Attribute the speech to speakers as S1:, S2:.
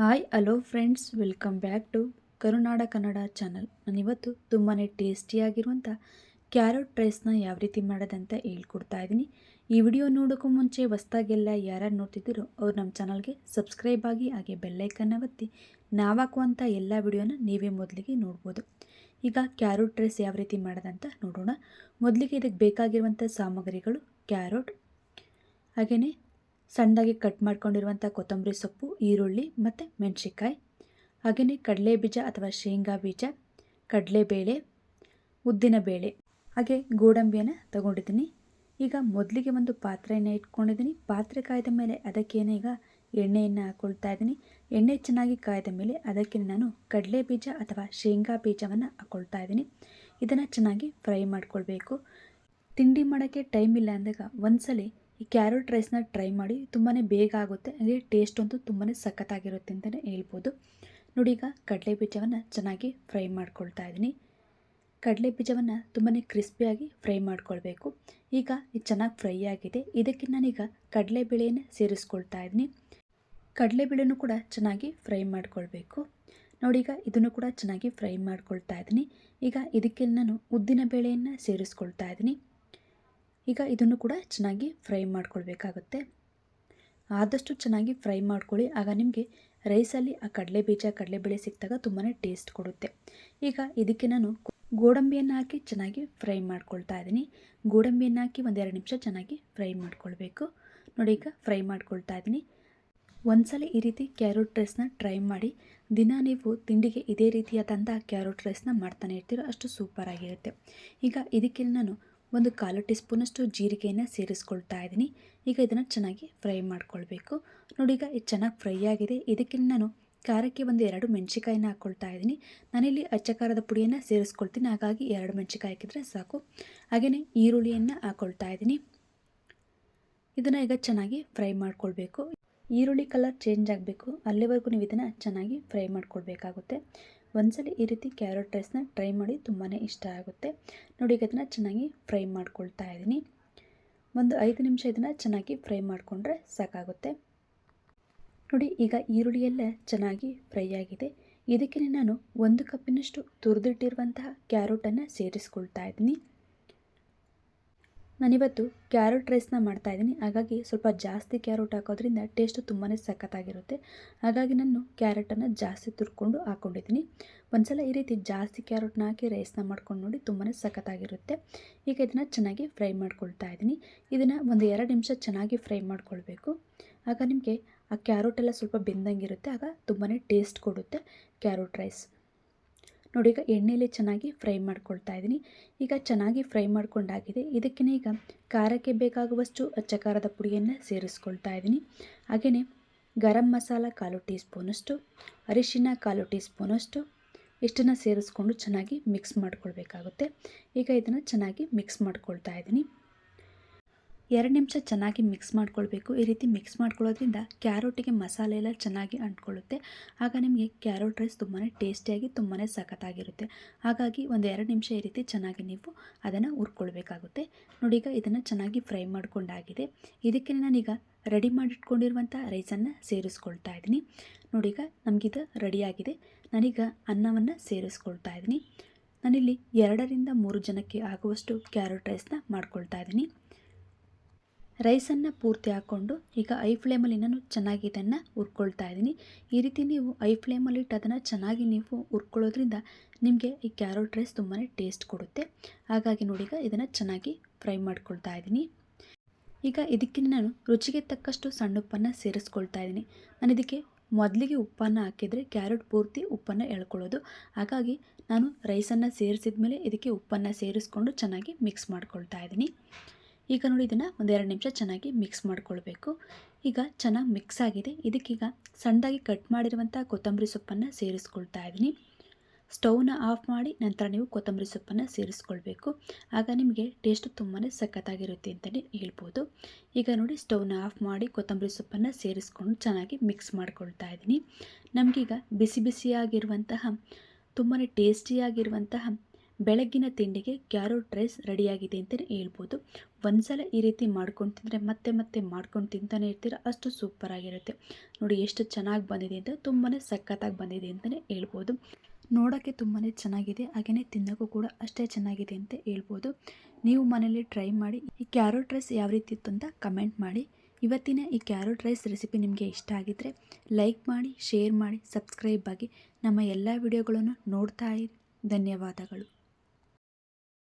S1: Hi, hello friends, welcome back to Karunada Kannada channel. ನಾನಿವತ್ತು ತುಂಬಾ ಟೇಸ್ಟಿಯಾಗಿರುವಂಥ carrot ರೈಸ್ನ ಯಾವ ರೀತಿ ಮಾಡೋದಂತ ಹೇಳ್ಕೊಡ್ತಾ ಇದ್ದೀನಿ. ಈ ವಿಡಿಯೋ ನೋಡೋಕ್ಕೂ ಮುಂಚೆ ಹೊಸ್ದಾಗೆಲ್ಲ ಯಾರ್ಯಾರು ನೋಡ್ತಿದ್ದೀರೋ ಅವ್ರು ನಮ್ಮ ಚಾನಲ್ಗೆ ಸಬ್ಸ್ಕ್ರೈಬ್ ಆಗಿ ಹಾಗೆ ಬೆಲ್ಲೈಕನ್ನ ಒತ್ತಿ ನಾವಾಕುವಂಥ ಎಲ್ಲ ವಿಡಿಯೋನ ನೀವೇ ಮೊದಲಿಗೆ ನೋಡ್ಬೋದು. ಈಗ ಕ್ಯಾರೆಟ್ ರೈಸ್ ಯಾವ ರೀತಿ ಮಾಡೋದಂತ ನೋಡೋಣ. ಮೊದಲಿಗೆ ಇದಕ್ಕೆ ಬೇಕಾಗಿರುವಂಥ ಸಾಮಗ್ರಿಗಳು ಕ್ಯಾರೆಟ್, ಹಾಗೆಯೇ ಸಣ್ಣದಾಗಿ ಕಟ್ ಮಾಡ್ಕೊಂಡಿರುವಂಥ ಕೊತ್ತಂಬರಿ ಸೊಪ್ಪು, ಈರುಳ್ಳಿ ಮತ್ತು ಮೆಣಸಿನ್ಕಾಯಿ. ಹಾಗೆಯೇ ಕಡಲೆ ಬೀಜ ಅಥವಾ ಶೇಂಗಾ ಬೀಜ ಕಡಲೆಬೇಳೆ ಉದ್ದಿನಬೇಳೆ ಹಾಗೆ ಗೋಡಂಬಿಯನ್ನು ತಗೊಂಡಿದ್ದೀನಿ. ಈಗ ಮೊದಲಿಗೆ ಒಂದು ಪಾತ್ರೆಯನ್ನು ಇಟ್ಕೊಂಡಿದ್ದೀನಿ. ಪಾತ್ರೆ ಕಾಯ್ದ ಮೇಲೆ ಅದಕ್ಕೇನೆ ಈಗ ಎಣ್ಣೆಯನ್ನು ಹಾಕ್ಕೊಳ್ತಾ ಇದ್ದೀನಿ. ಎಣ್ಣೆ ಚೆನ್ನಾಗಿ ಕಾಯ್ದ ಮೇಲೆ ಅದಕ್ಕೆ ನಾನು ಕಡಲೆ ಬೀಜ ಅಥವಾ ಶೇಂಗಾ ಬೀಜವನ್ನು ಹಾಕ್ಕೊಳ್ತಾ ಇದ್ದೀನಿ. ಇದನ್ನು ಚೆನ್ನಾಗಿ ಫ್ರೈ ಮಾಡ್ಕೊಳ್ಬೇಕು. ತಿಂಡಿ ಮಾಡೋಕ್ಕೆ ಟೈಮ್ ಇಲ್ಲ ಅಂದಾಗ ಒಂದ್ಸಲಿ ಈ ಕ್ಯಾರೆಟ್ ರೈಸ್ನ ಟ್ರೈ ಮಾಡಿ ತುಂಬಾ ಬೇಗ ಆಗುತ್ತೆ. ಅಂದರೆ ಟೇಸ್ಟ್ ಅಂತೂ ತುಂಬಾ ಸಖತ್ತಾಗಿರುತ್ತೆ ಅಂತಲೇ ಹೇಳ್ಬೋದು. ನೋಡಿ ಈಗ ಕಡಲೆ ಬೀಜವನ್ನು ಚೆನ್ನಾಗಿ ಫ್ರೈ ಮಾಡ್ಕೊಳ್ತಾ ಇದ್ದೀನಿ. ಕಡಲೆ ಬೀಜವನ್ನು ತುಂಬಾ ಕ್ರಿಸ್ಪಿಯಾಗಿ ಫ್ರೈ ಮಾಡ್ಕೊಳ್ಬೇಕು. ಈಗ ಇದು ಚೆನ್ನಾಗಿ ಫ್ರೈ ಆಗಿದೆ. ಇದಕ್ಕೆ ನಾನೀಗ ಕಡಲೆಬೇಳೆಯನ್ನು ಸೇರಿಸ್ಕೊಳ್ತಾ ಇದ್ದೀನಿ. ಕಡಲೆಬೇಳೆನೂ ಕೂಡ ಚೆನ್ನಾಗಿ ಫ್ರೈ ಮಾಡ್ಕೊಳ್ಬೇಕು. ನೋಡಿ ಈಗ ಇದನ್ನು ಕೂಡ ಚೆನ್ನಾಗಿ ಫ್ರೈ ಮಾಡ್ಕೊಳ್ತಾ ಇದ್ದೀನಿ. ಈಗ ಇದಕ್ಕೆ ನಾನು ಉದ್ದಿನ ಬೇಳೆಯನ್ನು ಸೇರಿಸ್ಕೊಳ್ತಾ ಇದ್ದೀನಿ. ಈಗ ಇದನ್ನು ಕೂಡ ಚೆನ್ನಾಗಿ ಫ್ರೈ ಮಾಡ್ಕೊಳ್ಬೇಕಾಗುತ್ತೆ. ಆದಷ್ಟು ಚೆನ್ನಾಗಿ ಫ್ರೈ ಮಾಡ್ಕೊಳ್ಳಿ. ಆಗ ನಿಮಗೆ ರೈಸಲ್ಲಿ ಆ ಕಡಲೆ ಬೀಜ ಕಡಲೆಬೇಳೆ ಸಿಕ್ಕಿದಾಗ ತುಂಬಾ ಟೇಸ್ಟ್ ಕೊಡುತ್ತೆ. ಈಗ ಇದಕ್ಕೆ ನಾನು ಗೋಡಂಬಿಯನ್ನು ಹಾಕಿ ಚೆನ್ನಾಗಿ ಫ್ರೈ ಮಾಡ್ಕೊಳ್ತಾ ಇದ್ದೀನಿ. ಗೋಡಂಬಿಯನ್ನು ಹಾಕಿ ಒಂದೆರಡು ನಿಮಿಷ ಚೆನ್ನಾಗಿ ಫ್ರೈ ಮಾಡ್ಕೊಳ್ಬೇಕು. ನೋಡಿ ಈಗ ಫ್ರೈ ಮಾಡ್ಕೊಳ್ತಾ ಇದ್ದೀನಿ. ಒಂದ್ಸಲ ಈ ರೀತಿ ಕ್ಯಾರೋಟ್ ರೈಸ್ನ ಟ್ರೈ ಮಾಡಿ. ದಿನ ನೀವು ತಿಂಡಿಗೆ ಇದೇ ರೀತಿಯಾದಂಥ ಕ್ಯಾರೋಟ್ ರೈಸ್ನ ಮಾಡ್ತಾನೆ ಇರ್ತೀರೋ. ಅಷ್ಟು ಸೂಪರಾಗಿರುತ್ತೆ. ಈಗ ಇದಕ್ಕೆ ನಾನು ಒಂದು ಕಾಲು ಟೀ ಸ್ಪೂನಷ್ಟು ಜೀರಿಗೆಯನ್ನು ಸೇರಿಸ್ಕೊಳ್ತಾ ಇದ್ದೀನಿ. ಈಗ ಇದನ್ನು ಚೆನ್ನಾಗಿ ಫ್ರೈ ಮಾಡ್ಕೊಳ್ಬೇಕು. ನೋಡಿ, ಈಗ ಇದು ಚೆನ್ನಾಗಿ ಫ್ರೈ ಆಗಿದೆ. ಇದಕ್ಕೆ ನಾನು ಖಾರಕ್ಕೆ ಒಂದು ಎರಡು ಮೆಣಸಿಕಾಯಿನ ಹಾಕ್ಕೊಳ್ತಾ ಇದ್ದೀನಿ. ನಾನಿಲ್ಲಿ ಅಚ್ಚ ಖಾರದ ಪುಡಿಯನ್ನು ಸೇರಿಸ್ಕೊಳ್ತೀನಿ. ಹಾಗಾಗಿ ಎರಡು ಮೆಣಸಿಕಾಯಿ ಹಾಕಿದರೆ ಸಾಕು. ಹಾಗೆಯೇ ಈರುಳ್ಳಿಯನ್ನು ಹಾಕ್ಕೊಳ್ತಾ ಇದ್ದೀನಿ. ಇದನ್ನು ಈಗ ಚೆನ್ನಾಗಿ ಫ್ರೈ ಮಾಡ್ಕೊಳ್ಬೇಕು. ಈರುಳ್ಳಿ ಕಲರ್ ಚೇಂಜ್ ಆಗಬೇಕು. ಅಲ್ಲಿವರೆಗೂ ನೀವು ಇದನ್ನು ಚೆನ್ನಾಗಿ ಫ್ರೈ ಮಾಡ್ಕೊಳ್ಬೇಕಾಗುತ್ತೆ. ಒಂದ್ಸಲ ಈ ರೀತಿ ಕ್ಯಾರೆಟ್ ರೈಸ್ನ ಟ್ರೈ ಮಾಡಿ ತುಂಬಾ ಇಷ್ಟ ಆಗುತ್ತೆ. ನೋಡಿ, ಈಗ ಅದನ್ನು ಚೆನ್ನಾಗಿ ಫ್ರೈ ಮಾಡ್ಕೊಳ್ತಾ ಇದ್ದೀನಿ. ಒಂದು ಐದು ನಿಮಿಷ ಇದನ್ನು ಚೆನ್ನಾಗಿ ಫ್ರೈ ಮಾಡಿಕೊಂಡ್ರೆ ಸಾಕಾಗುತ್ತೆ. ನೋಡಿ, ಈಗ ಈರುಳ್ಳಿಯೆಲ್ಲ ಚೆನ್ನಾಗಿ ಫ್ರೈ ಆಗಿದೆ. ಇದಕ್ಕೆ ನಾನು ಒಂದು ಕಪ್ಪಿನಷ್ಟು ತುರಿದಿಟ್ಟಿರುವಂತಹ ಕ್ಯಾರೆಟನ್ನು ಸೇರಿಸ್ಕೊಳ್ತಾ ಇದ್ದೀನಿ. ನಾನಿವತ್ತು ಕ್ಯಾರೆಟ್ ರೈಸ್ನ ಮಾಡ್ತಾಯಿದ್ದೀನಿ. ಹಾಗಾಗಿ ಸ್ವಲ್ಪ ಜಾಸ್ತಿ ಕ್ಯಾರೆಟ್ ಹಾಕೋದ್ರಿಂದ ಟೇಸ್ಟು ತುಂಬಾ ಸಖತ್ತಾಗಿರುತ್ತೆ. ಹಾಗಾಗಿ ನಾನು ಕ್ಯಾರೆಟನ್ನು ಜಾಸ್ತಿ ತುರ್ಕೊಂಡು ಹಾಕ್ಕೊಂಡಿದ್ದೀನಿ ಒಂದ್ಸಲ ಈ ರೀತಿ ಜಾಸ್ತಿ ಕ್ಯಾರೆಟ್ನ ಹಾಕಿ ರೈಸ್ನ ಮಾಡ್ಕೊಂಡು ನೋಡಿ ತುಂಬಾ ಸಖತ್ತಾಗಿರುತ್ತೆ. ಈಗ ಇದನ್ನು ಚೆನ್ನಾಗಿ ಫ್ರೈ ಮಾಡ್ಕೊಳ್ತಾ ಇದ್ದೀನಿ ಇದನ್ನು ಒಂದು ಎರಡು ನಿಮಿಷ ಚೆನ್ನಾಗಿ ಫ್ರೈ ಮಾಡ್ಕೊಳ್ಬೇಕು. ಆಗ ನಿಮಗೆ ಆ ಕ್ಯಾರೆಟ್ ಎಲ್ಲ ಸ್ವಲ್ಪ ಬೆಂದಂಗಿರುತ್ತೆ. ಆಗ ತುಂಬಾ ಟೇಸ್ಟ್ ಕೊಡುತ್ತೆ ಕ್ಯಾರೆಟ್ ರೈಸ್. ನೋಡಿ, ಈಗ ಎಣ್ಣೆಯಲ್ಲಿ ಚೆನ್ನಾಗಿ ಫ್ರೈ ಮಾಡ್ಕೊಳ್ತಾ ಇದ್ದೀನಿ. ಈಗ ಚೆನ್ನಾಗಿ ಫ್ರೈ ಮಾಡ್ಕೊಂಡಾಗಿದೆ. ಇದಕ್ಕೆ ಈಗ ಖಾರಕ್ಕೆ ಬೇಕಾಗುವಷ್ಟು ಅಚ್ಚ ಖಾರದ ಪುಡಿಯನ್ನು ಸೇರಿಸ್ಕೊಳ್ತಾ ಇದ್ದೀನಿ. ಹಾಗೆಯೇ ಗರಂ ಮಸಾಲ ಕಾಲು ಟೀ ಸ್ಪೂನಷ್ಟು ಅರಿಶಿನ ಕಾಲು ಟೀ ಸ್ಪೂನಷ್ಟು ಇಷ್ಟನ್ನು ಸೇರಿಸ್ಕೊಂಡು ಚೆನ್ನಾಗಿ ಮಿಕ್ಸ್ ಮಾಡ್ಕೊಳ್ಬೇಕಾಗುತ್ತೆ. ಈಗ ಇದನ್ನು ಚೆನ್ನಾಗಿ ಮಿಕ್ಸ್ ಮಾಡ್ಕೊಳ್ತಾ ಇದ್ದೀನಿ. ಎರಡು ನಿಮಿಷ ಚೆನ್ನಾಗಿ ಮಿಕ್ಸ್ ಮಾಡ್ಕೊಳ್ಬೇಕು. ಈ ರೀತಿ ಮಿಕ್ಸ್ ಮಾಡ್ಕೊಳ್ಳೋದ್ರಿಂದ ಕ್ಯಾರೋಟಿಗೆ ಮಸಾಲೆ ಎಲ್ಲ ಚೆನ್ನಾಗಿ ಅಂಟ್ಕೊಳ್ಳುತ್ತೆ. ಆಗ ನಿಮಗೆ ಕ್ಯಾರೋಟ್ ರೈಸ್ ತುಂಬಾ ಟೇಸ್ಟಿಯಾಗಿ ತುಂಬಾ ಸಖತ್ತಾಗಿರುತ್ತೆ. ಹಾಗಾಗಿ ಒಂದು ಎರಡು ನಿಮಿಷ ಈ ರೀತಿ ಚೆನ್ನಾಗಿ ನೀವು ಅದನ್ನು ಹುರ್ಕೊಳ್ಬೇಕಾಗುತ್ತೆ. ನೋಡಿ ಈಗ ಇದನ್ನು ಚೆನ್ನಾಗಿ ಫ್ರೈ ಮಾಡ್ಕೊಂಡಾಗಿದೆ. ಇದಕ್ಕೆ ನಾನೀಗ ರೆಡಿ ಮಾಡಿಟ್ಕೊಂಡಿರುವಂಥ ರೈಸನ್ನು ಸೇರಿಸ್ಕೊಳ್ತಾ ಇದ್ದೀನಿ. ನೋಡೀಗ ನಮಗಿದು ರೆಡಿಯಾಗಿದೆ ನಾನೀಗ ಅನ್ನವನ್ನು ಸೇರಿಸ್ಕೊಳ್ತಾ ಇದ್ದೀನಿ. ನಾನಿಲ್ಲಿ ಎರಡರಿಂದ ಮೂರು ಜನಕ್ಕೆ ಆಗುವಷ್ಟು ಕ್ಯಾರೆಟ್ ರೈಸ್ನ ಮಾಡ್ಕೊಳ್ತಾ ಇದ್ದೀನಿ. ರೈಸನ್ನು ಪೂರ್ತಿ ಹಾಕ್ಕೊಂಡು ಈಗ ಐ ಫ್ಲೇಮಲ್ಲಿ ನಾನು ಚೆನ್ನಾಗಿ ಇದನ್ನು ಹುರ್ಕೊಳ್ತಾ ಇದ್ದೀನಿ. ಈ ರೀತಿ ನೀವು ಐ ಫ್ಲೇಮಲ್ಲಿ ಇಟ್ಟು ಅದನ್ನು ಚೆನ್ನಾಗಿ ನೀವು ಹುರ್ಕೊಳ್ಳೋದ್ರಿಂದ ನಿಮಗೆ ಈ ಕ್ಯಾರೋಟ್ ರೈಸ್ ತುಂಬಾ ಟೇಸ್ಟ್ ಕೊಡುತ್ತೆ. ಹಾಗಾಗಿ ನೋಡಿ ಈಗ ಇದನ್ನು ಚೆನ್ನಾಗಿ ಫ್ರೈ ಮಾಡ್ಕೊಳ್ತಾ ಇದ್ದೀನಿ. ಈಗ ಇದಕ್ಕೆ ನಾನು ರುಚಿಗೆ ತಕ್ಕಷ್ಟು ಸಣ್ಣ ಉಪ್ಪನ್ನು ಸೇರಿಸ್ಕೊಳ್ತಾ ಇದ್ದೀನಿ. ನಾನು ಇದಕ್ಕೆ ಮೊದಲಿಗೆ ಉಪ್ಪನ್ನು ಹಾಕಿದರೆ ಕ್ಯಾರೆಟ್ ಪೂರ್ತಿ ಉಪ್ಪನ್ನು ಎಳ್ಕೊಳ್ಳೋದು. ಹಾಗಾಗಿ ನಾನು ರೈಸನ್ನು ಸೇರಿಸಿದ ಮೇಲೆ ಇದಕ್ಕೆ ಉಪ್ಪನ್ನು ಸೇರಿಸ್ಕೊಂಡು ಚೆನ್ನಾಗಿ ಮಿಕ್ಸ್ ಮಾಡ್ಕೊಳ್ತಾ ಇದ್ದೀನಿ. ಈಗ ನೋಡಿ ಇದನ್ನು ಒಂದೆರಡು ನಿಮಿಷ ಚೆನ್ನಾಗಿ ಮಿಕ್ಸ್ ಮಾಡ್ಕೊಳ್ಬೇಕು. ಈಗ ಚೆನ್ನಾಗಿ ಮಿಕ್ಸ್ ಆಗಿದೆ. ಇದಕ್ಕೀಗ ಸಣ್ಣದಾಗಿ ಕಟ್ ಮಾಡಿರುವಂಥ ಕೊತ್ತಂಬರಿ ಸೊಪ್ಪನ್ನು ಸೇರಿಸ್ಕೊಳ್ತಾ ಇದ್ದೀನಿ. ಸ್ಟೌವ್ನ ಆಫ್ ಮಾಡಿ ನಂತರ ನೀವು ಕೊತ್ತಂಬರಿ ಸೊಪ್ಪನ್ನು ಸೇರಿಸ್ಕೊಳ್ಬೇಕು. ಆಗ ನಿಮಗೆ ಟೇಸ್ಟ್ ತುಂಬಾ ಸಖತ್ತಾಗಿರುತ್ತೆ ಅಂತಲೇ ಹೇಳ್ಬೋದು. ಈಗ ನೋಡಿ ಸ್ಟೌವ್ನ ಆಫ್ ಮಾಡಿ ಕೊತ್ತಂಬರಿ ಸೊಪ್ಪನ್ನು ಸೇರಿಸ್ಕೊಂಡು ಚೆನ್ನಾಗಿ ಮಿಕ್ಸ್ ಮಾಡ್ಕೊಳ್ತಾ ಇದ್ದೀನಿ. ನಮಗೀಗ ಬಿಸಿ ಬಿಸಿಯಾಗಿರುವಂತಹ ತುಂಬಾ ಟೇಸ್ಟಿಯಾಗಿರುವಂತಹ ಬೆಳಗ್ಗಿನ ತಿಂಡಿಗೆ ಕ್ಯಾರೋಟ್ ರೈಸ್ ರೆಡಿಯಾಗಿದೆ ಅಂತಲೇ ಹೇಳ್ಬೋದು. ಒಂದ್ಸಲ ಈ ರೀತಿ ಮಾಡ್ಕೊಂಡು ತಿಂದರೆ ಮತ್ತೆ ಮತ್ತೆ ಮಾಡ್ಕೊಂಡು ತಿಂತಾನೆ ಇರ್ತೀರ, ಅಷ್ಟು ಸೂಪರ್ ಆಗಿರುತ್ತೆ. ನೋಡಿ ಎಷ್ಟು ಚೆನ್ನಾಗಿ ಬಂದಿದೆ ಅಂತ ತುಂಬಾ ಸಖತ್ತಾಗಿ ಬಂದಿದೆ ಅಂತಲೇ ಹೇಳ್ಬೋದು. ನೋಡೋಕ್ಕೆ ತುಂಬಾ ಚೆನ್ನಾಗಿದೆ ಹಾಗೆಯೇ ತಿನ್ನೋಕ್ಕೂ ಕೂಡ ಅಷ್ಟೇ ಚೆನ್ನಾಗಿದೆ ಅಂತ ಹೇಳ್ಬೋದು. ನೀವು ಮನೇಲಿ ಟ್ರೈ ಮಾಡಿ, ಈ ಕ್ಯಾರೋಟ್ ರೈಸ್ ಯಾವ ರೀತಿ ಇತ್ತು ಅಂತ ಕಮೆಂಟ್ ಮಾಡಿ. ಇವತ್ತಿನ ಈ ಕ್ಯಾರೋಟ್ ರೈಸ್ ರೆಸಿಪಿ ನಿಮಗೆ ಇಷ್ಟ ಆಗಿದ್ದರೆ ಲೈಕ್ ಮಾಡಿ, ಶೇರ್ ಮಾಡಿ, ಸಬ್ಸ್ಕ್ರೈಬ್ ಆಗಿ ನಮ್ಮ ಎಲ್ಲ ವಿಡಿಯೋಗಳನ್ನು ನೋಡ್ತಾ ಇರಿ. ಧನ್ಯವಾದಗಳು.